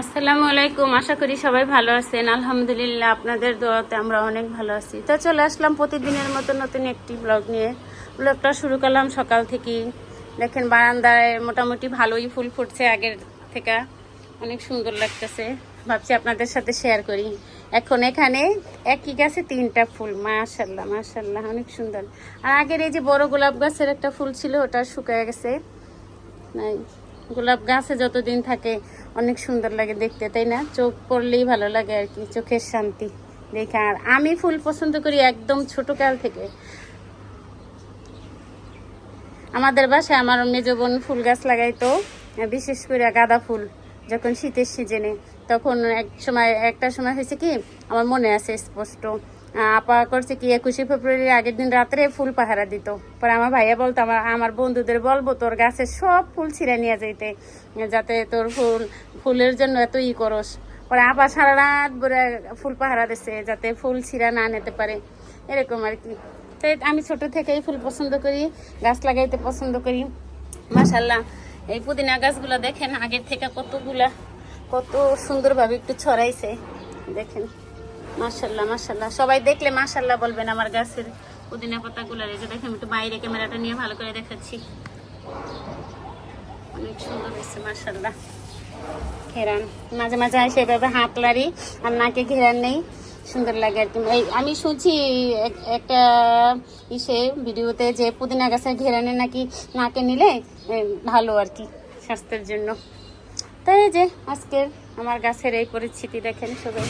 আসসালামু আলাইকুম, আশা করি সবাই ভালো আছেন। আলহামদুলিল্লাহ, আপনাদের দোয়াতে আমরা অনেক ভালো আছি। তো চলে আসলাম প্রতিদিনের মতো নতুন একটি ব্লগ নিয়ে। ব্লগটা শুরু করলাম সকাল থেকেই। দেখেন বারান্দায় মোটামুটি ভালোই ফুল ফুটছে আগের থেকে। অনেক সুন্দর লাগতেছে। ভাবছি আপনাদের সাথে শেয়ার করি। এখন এখানে একই গাছে তিনটা ফুল। মাশাল্লাহ মাশাল্লাহ অনেক সুন্দর। আর আগের এই যে বড় গোলাপ গাছের একটা ফুল ছিল, ওটা শুকায় গেছে। নাই, গোলাপ গাছে যতদিন থাকে অনেক সুন্দর লাগে দেখতে, তাই না? চোখ পড়লেই ভালো লাগে আর কি, চোখের শান্তি দেখে। আর আমি ফুল পছন্দ করি একদম ছোট কাল থেকে। আমাদের বাসায় আমার মেজ বোন ফুল গাছ লাগাইতো, বিশেষ করে গাঁদা ফুল, যখন শীতের সিজনে। তখন এক সময়, একটা সময় হয়েছে কি, আমার মনে আছে স্পষ্ট আপা করছে কি, একুশে ফেব্রুয়ারির আগের দিন রাত্রে ফুল পাহারা দিত। পরে আমার ভাইয়া বলতো, আমার আমার বন্ধুদের বলব তোর গাছে সব ফুল ছিঁড়ে নিয়ে যাইতে, যাতে তোর ফুল, ফুলের জন্য এত ই করস। পরে আপা সারা রাত ভরে ফুল পাহারা দিচ্ছে যাতে ফুল ছিঁড়া না নিতে পারে। এরকম আর কি। তো আমি ছোট থেকেই ফুল পছন্দ করি, গাছ লাগাইতে পছন্দ করি। মাশাল্লাহ এই পুদিনা গাছগুলো দেখেন আগের থেকে কতগুলা, কত সুন্দরভাবে একটু ছড়াইছে। দেখেন। মাশাল্লাহ মাশাল্লাহ সবাই দেখলে মাশাল্লাহ বলবেন আমার গাছের পুদিনা পাতাগুলো। এই যে দেখেন, একটু বাইরে ক্যামেরাটা নিয়ে ভালো করে দেখাচ্ছি। অনেক সুন্দর হয়েছে মাশাল্লাহ ঘেরান। মাঝে মাঝে আসে এভাবে হাত আর নাকে ঘেরান নেই। সুন্দর লাগে আর কি। এই, আমি শুনছি এক- একটা ইসে ভিডিওতে যে পুদিনা গাছের ঘেরানে নাকি নাকে নিলে ভালো আর কি, স্বাস্থ্যের জন্য। তাই যে, আজকের আমার গাছের এই পরিস্থিতি দেখেন সবাই।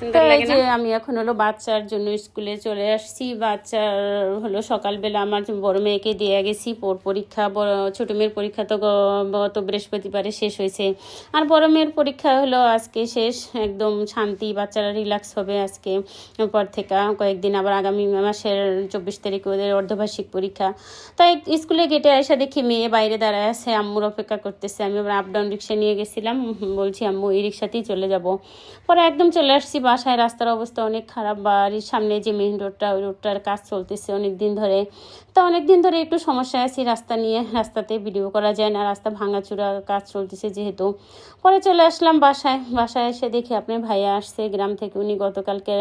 সুন্দর লাগে যে আমি এখন হলো বাচ্চার জন্য স্কুলে চলে আসছি। বাচ্চার হলো সকালবেলা আমার বড় মেয়েকে দিয়ে গেছি ওর পরীক্ষা ছোট মেয়ের পরীক্ষা তো গত বৃহস্পতিবারে শেষ হয়েছে। আর বড় মেয়ের পরীক্ষা হলো আজকে শেষ একদম শান্তি বাচ্চারা রিল্যাক্স হবে আজকে পর থেকে। কয়েকদিন আবার আগামী মাসের চব্বিশ তারিখে ওদের অর্ধবার্ষিক পরীক্ষা। তাই স্কুলে গেটে এসে দেখি মেয়ে বাইরে দাঁড়ায় আছে আম্মুর অপেক্ষা করতেছে। আমি আবার আপ ডাউন রিক্সা নিয়ে গেছিলাম বলছি আম্মু এই রিক্সাতেই চলে যাব। পরে একদম চলে আসছি বাসায় রাস্তার অবস্থা অনেক খারাপ, বাড়ির সামনে যে মেইন রোডটা ওই রোডটার কাজ চলতেছে অনেক দিন ধরে। তো অনেক দিন ধরে একটু সমস্যা আছি রাস্তা নিয়ে, রাস্তাতে ভিডিও করা যায় না, রাস্তা ভাঙাচুরা কাজ চলতেছে যেহেতু। পরে চলে আসলাম বাসায় বাসায় এসে দেখি আপনার ভাইয়া আসছে গ্রাম থেকে, উনি গতকালকে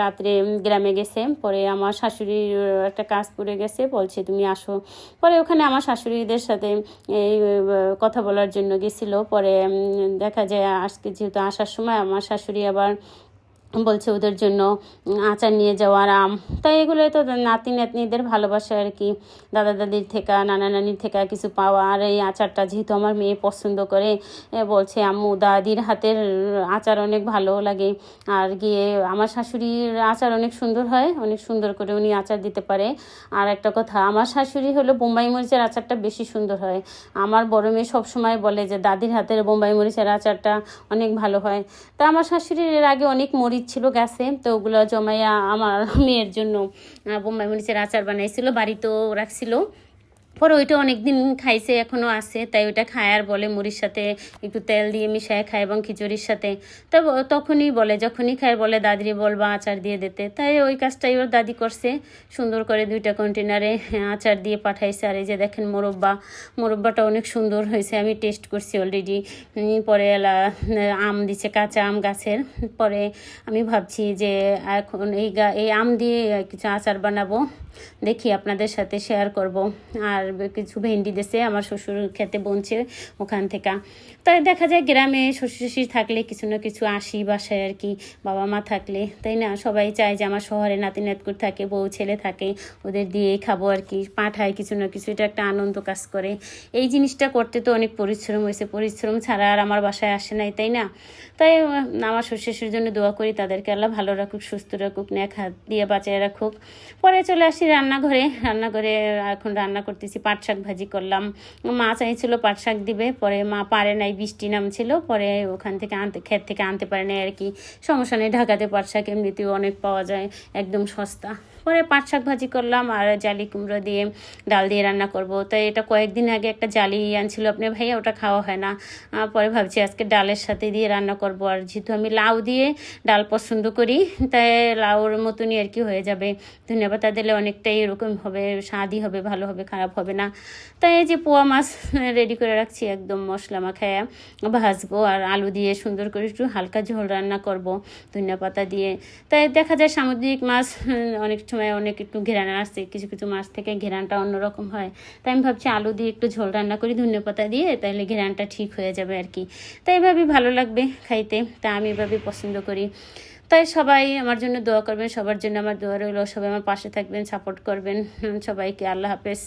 রাত্রে গ্রামে গেছে। পরে আমার শাশুড়ির একটা কাজ পড়ে গেছে, বলছে তুমি আসো। পরে ওখানে আমার শাশুড়িদের সাথে এই কথা বলার জন্য গেছিল। পরে দেখা যায় আজকে যেহেতু আসার সময়, আমার শাশুড়ি আবার বলছে ওদের জন্য আচার নিয়ে যাওয়ার আম তাই এগুলো তো নাতি নাতনিদের ভালোবাসা আর কি। দাদা দাদির থেকে, নানা নানির থেকে কিছু পাওয়া। আর এই আচারটা যেহেতু আমার মেয়ে পছন্দ করে বলছে, আম্মু, দাদির হাতের আচার অনেক ভালো লাগে। আর গিয়ে আমার শাশুড়ির আচার অনেক সুন্দর হয়, অনেক সুন্দর করে উনি আচার দিতে পারে। আর একটা কথা, আমার শাশুড়ি হলো বোম্বাই মরিচের আচারটা বেশি সুন্দর হয়। আমার বড় মেয়ে সবসময় বলে যে, দাদির হাতের বোম্বাই মরিচের আচারটা অনেক ভালো হয়। তা আমার শাশুড়ির এর আগে অনেক মরিচ ছিল গ্যাসে তো ওগুলো জমাইয়া আমার মেয়ের জন্য বোম্বাই মরিচের আচার বানাইছিল বাড়িতেও রাখছিল। পরে ওইটা অনেক দিন খাইছে, এখনও আছে, তাই ওইটা খায় আর বলে মুড়ির সাথে একটু তেল দিয়ে মিশায় খায় এবং খিচুড়ির সাথে। তো তখনই বলে, যখনই খায় বলে, দাদিরে বলবা আচার দিয়ে দিতে। তাই ওই কাজটাই ওর দাদি করছে, সুন্দর করে দুইটা কন্টেনারে আচার দিয়ে পাঠাইছে। আর এই যে দেখেন মোরব্বা, মোরব্বাটা অনেক সুন্দর হয়েছে, আমি টেস্ট করছি অলরেডি পরে এলা- আম দিছে, কাঁচা আম গাছের। পরে আমি ভাবছি যে, এখন এই এই আম দিয়ে কিছু আচার বানাবো, দেখি আপনাদের সাথে শেয়ার করব। আর কিছু ভেন্ডি দেশে আমার শ্বশুর খেতে বনছে ওখান থেকে। তাই দেখা যায় গ্রামে শ্বশুর শাশুড়ি থাকলে কিছু না কিছু আসি বাসায় আর কি, বাবা মা থাকলে। তাই না? সবাই চায় যে আমার শহরে নাতি নাতকুর থাকে, বউ ছেলে থাকে, ওদের দিয়েই খাব আর কি, পাঠায় কিছু না কিছু, এটা একটা আনন্দ কাজ করে। এই জিনিসটা করতে তো অনেক পরিশ্রম হয়েছে, পরিশ্রম ছাড়া আর আমার বাসায় আসে নাই, তাই না? তাই আমার শ্বশুর শাশুড়ির জন্য দোয়া করি তাদেরকে, আল্লাহ ভালো রাখুক, সুস্থ রাখুক নেক হাত দিয়ে বাঁচিয়ে রাখুক। পরে চলে আসি রান্নাঘরে রান্নাঘরে এখন রান্না করতেছি পাট শাক ভাজি করলাম। মা চাইছিল পাট শাক দিবে, পরে মা পারে নাই, বৃষ্টি নামছিল, পরে ওখান থেকে আনতে, ক্ষেত থেকে আনতে পারে নাই আর কি। সমস্যা নেই, ঢাকাতে পাট শাক এমনিতেও অনেক পাওয়া যায়, একদম সস্তা। পরে পাট শাক ভাজি করলাম আর জালি কুমড়ো দিয়ে ডাল দিয়ে রান্না করব। তাই এটা কয়েকদিন আগে একটা জালি আনছিল আপনার ভাইয়া ওটা খাওয়া হয় না। পরে ভাবছি আজকে ডালের সাথে দিয়ে রান্না করব। আর যেহেতু আমি লাউ দিয়ে ডাল পছন্দ করি, তাই লাউর মতনই আর কি হয়ে যাবে। ধনিয়া পাতা দিলে অনেকটাই এরকম হবে, স্বাদই হবে, ভালো হবে, খারাপ হবে না। তাই এই যে পোয়া মাছ রেডি করে রাখছি, একদম মশলা মাখায়া ভাজবো আর আলু দিয়ে সুন্দর করে একটু হালকা ঝোল রান্না করব, ধনিয়া পাতা দিয়ে। তাই দেখা যায় সামুদ্রিক মাছ, অনেক সময় অনেক একটু ঘেরানো আসছে, কিছু কিছু মাছ থেকে ঘেরানটা অন্যরকম হয়। তাই আমি ভাবছি আলু দিয়ে একটু ঝোল রান্না করি, ধনিয়া পাতা দিয়ে তাহলে ঘেরানটা ঠিক হয়ে যাবে আর কি। তাই এভাবেই ভালো লাগবে খাইতে, তা আমি এভাবেই পছন্দ করি। তাই সবাই আমার জন্য দোয়া করবেন, সবার জন্য আমার দোয়া রইল, সবাই আমার পাশে থাকবেন সাপোর্ট করবেন। সবাইকে আল্লাহ হাফেজ।